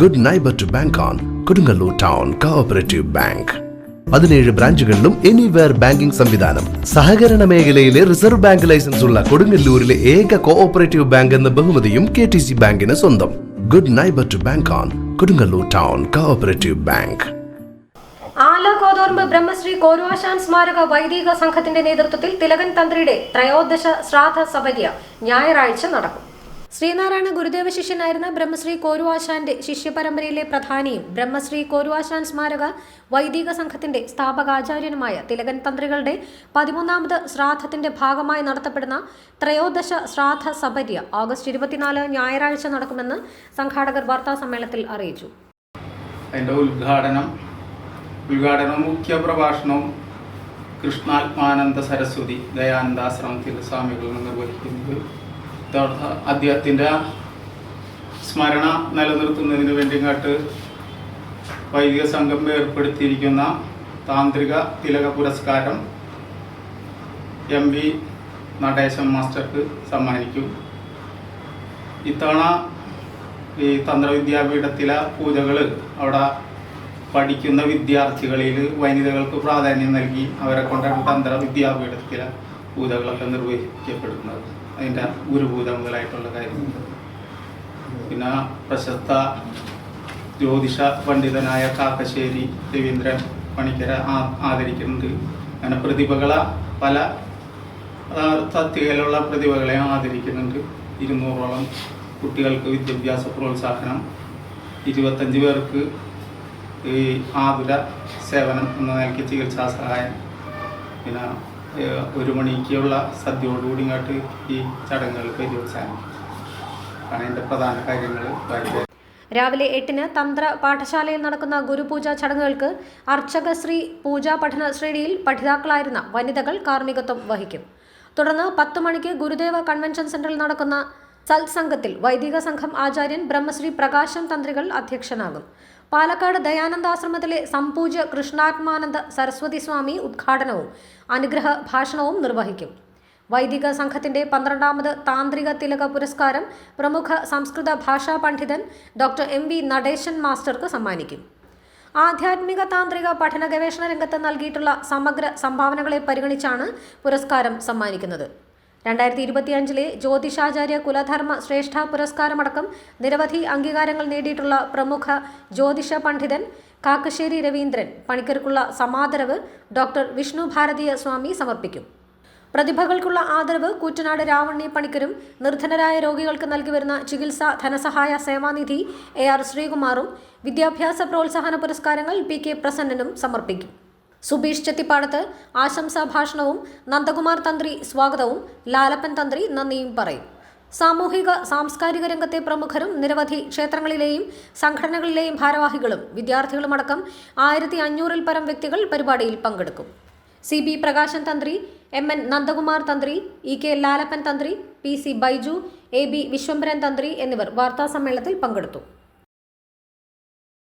Good neighbour to bank on Kodungallur town cooperative bank പതിനേഴ് ബ്രാഞ്ചുകളിലും anywhere banking സംവിധാനം. സഹകരണ മേഖലയിലെ റിസർവ് ബാങ്ക് ലൈസൻസ് ഉള്ള കൊടുങ്ങല്ലൂരിലെ ഏക കോഓപ്പറേറ്റീവ് ബാങ്ക് എന്ന ബഹുമതിയും കെ ടി സി ബാങ്കിന് സ്വന്തം. Good neighbour to bank on Kodungallur town cooperative bank Ala Brahmashri Koruvashan സ്മാരക വൈദിക സംഘത്തിന്റെ നേതൃത്വത്തിൽ തിലകൻ തന്ത്രിയുടെ ത്രയോദശ ശ്രാദ്ധ സഭര്യ ഞായറാഴ്ച നടക്കും. ശ്രീനാരായണ ഗുരുദേവ ശിഷ്യനായിരുന്ന ബ്രഹ്മശ്രീ കോരുവാശാന്റെ ശിഷ്യപരമ്പരയിലെ പ്രധാനിയും ബ്രഹ്മശ്രീ കോരുവാശാൻ സ്മാരക വൈദിക സംഘത്തിന്റെ സ്ഥാപകാചാര്യനുമായ തിലകൻ തന്ത്രികളുടെ പതിമൂന്നാമത് ശ്രാദ്ധത്തിന്റെ ഭാഗമായി നടത്തപ്പെടുന്ന ത്രയോദശ ശ്രാദ്ധ സഭര്യ ഓഗസ്റ്റ് ഇരുപത്തിനാല് ഞായറാഴ്ച നടക്കുമെന്ന് സംഘാടകർ വാർത്താ സമ്മേളനത്തിൽ അറിയിച്ചു. അതിന്റെ ഉദ്ഘാടനം ഉദ്ഘാടനവും മുഖ്യ പ്രഭാഷണവും കൃഷ്ണാത്മാനന്ദ സരസ്വതി ദയാനന്ദാശ്രമത്തിൽ സ്വാമികൾ നിർവഹിക്കുന്നത് അദ്ദേഹത്തിന്റെ സ്മരണ നിലനിർത്തുന്നതിന് വേണ്ടി ഇങ്ങോട്ട് വൈദിക സംഘം ഏർപ്പെടുത്തിയിരിക്കുന്ന താന്ത്രിക തിലക പുരസ്കാരം എം വി നടേശൻ മാസ്റ്റർക്ക് സമ്മാനിക്കും. ഇത്തവണ ഈ തന്ത്രവിദ്യാപീഠത്തിലെ പൂജകൾ അവിടെ പഠിക്കുന്ന വിദ്യാർത്ഥികളിൽ വനിതകൾക്ക് പ്രാധാന്യം നൽകി അവരെ കൊണ്ടാണ് തന്ത്ര വിദ്യാപീഠത്തിലെ പൂജകളൊക്കെ നിർവഹിക്കപ്പെടുന്നത്. അതിന്റെ ഗുരുഭൂതങ്ങളായിട്ടുള്ള കാര്യങ്ങൾ പിന്നെ പ്രശസ്ത ജ്യോതിഷ പണ്ഡിതനായ കാക്കശ്ശേരി രവീന്ദ്രൻ പണിക്കര ആദരിക്കുന്നുണ്ട്. അങ്ങനെ പ്രതിഭകളെ പല തസ്തികയിലുള്ള പ്രതിഭകളെ ആദരിക്കുന്നുണ്ട്. ഇരുന്നൂറോളം കുട്ടികൾക്ക് വിദ്യാഭ്യാസ പ്രോത്സാഹനം ഇരുപത്തഞ്ച് പേർക്ക് ഈ ആതുര സേവനം എന്ന നിലയ്ക്ക് ചികിത്സാ സഹായം പിന്നെ ഒരു മണിക്കുള്ള സദ്യയോടുകൂടി ഇങ്ങോട്ട് ഈ ചടങ്ങുകൾ പര്യവസാനിക്കും ആണ് എന്റെ പ്രധാന കാര്യങ്ങൾ. രാവിലെ എട്ടിന് തന്ത്ര പാഠശാലയിൽ നടക്കുന്ന ഗുരുപൂജ ചടങ്ങുകൾക്ക് അർച്ചക ശ്രീ പൂജാ പഠന ശ്രേണിയിൽ പഠിതാക്കളായിരുന്ന വനിതകൾ കാർമ്മികത്വം വഹിക്കും. തുടർന്ന് പത്തു മണിക്ക് ഗുരുദേവ കൺവെൻഷൻ സെന്ററിൽ നടക്കുന്ന സത്സംഗത്തിൽ വൈദിക സംഘം ആചാര്യൻ ബ്രഹ്മശ്രീ പ്രകാശം തന്ത്രികൾ അധ്യക്ഷനാകും. പാലക്കാട് ദയാനന്ദാശ്രമത്തിലെ സംപൂജ കൃഷ്ണാത്മാനന്ദ സരസ്വതി സ്വാമി ഉദ്ഘാടനവും അനുഗ്രഹ ഭാഷണവും നിർവഹിക്കും. വൈദിക സംഘത്തിന്റെ പന്ത്രണ്ടാമത് താന്ത്രിക തിലക പുരസ്കാരം പ്രമുഖ സംസ്കൃത ഭാഷാ പണ്ഡിതൻ ഡോക്ടർ എം വി നടേശൻ മാസ്റ്റർക്ക് സമ്മാനിക്കും. ആധ്യാത്മിക താന്ത്രിക പഠന ഗവേഷണ രംഗത്ത് നൽകിയിട്ടുള്ള സമഗ്ര സംഭാവനകളെ പരിഗണിച്ചാണ് പുരസ്കാരം സമ്മാനിക്കുന്നത്. രണ്ടായിരത്തി ഇരുപത്തിയഞ്ചിലെ ജ്യോതിഷാചാര്യ കുലധർമ്മ ശ്രേഷ്ഠ പുരസ്കാരമടക്കം നിരവധി അംഗീകാരങ്ങൾ നേടിയിട്ടുള്ള പ്രമുഖ ജ്യോതിഷ പണ്ഡിതൻ കാക്കശ്ശേരി രവീന്ദ്രൻ പണിക്കർക്കുള്ള സമാദരവ് ഡോക്ടർ വിഷ്ണു ഭാരതീയ സ്വാമി സമർപ്പിക്കും. പ്രതിഭകൾക്കുള്ള ആദരവ് കൂറ്റനാട് രാവണ്ണി പണിക്കരും നിർധനരായ രോഗികൾക്ക് നൽകി വരുന്ന ചികിത്സാ ധനസഹായ സേവാനിധി എ ആർ ശ്രീകുമാറും വിദ്യാഭ്യാസ പ്രോത്സാഹന പുരസ്കാരങ്ങൾ പി കെ പ്രസന്നനും സമർപ്പിക്കും. സുബീഷ് ചെത്തിപ്പാടത്ത് ആശംസാ ഭാഷണവും നന്ദകുമാർ തന്ത്രി സ്വാഗതവും ലാലപ്പൻ തന്ത്രി നന്ദിയും പറയും. സാമൂഹിക സാംസ്കാരിക രംഗത്തെ പ്രമുഖരും നിരവധി ക്ഷേത്രങ്ങളിലെയും സംഘടനകളിലെയും ഭാരവാഹികളും വിദ്യാർത്ഥികളുമടക്കം ആയിരത്തി അഞ്ഞൂറിൽ പരം വ്യക്തികൾ പരിപാടിയിൽ പങ്കെടുക്കും. സി ബി പ്രകാശൻ തന്ത്രി എം എൻ നന്ദകുമാർ തന്ത്രി E K Lalappan Thantri P C Baiju A B Vishwambharan Thantri എന്നിവർ വാർത്താസമ്മേളനത്തിൽ പങ്കെടുത്തു.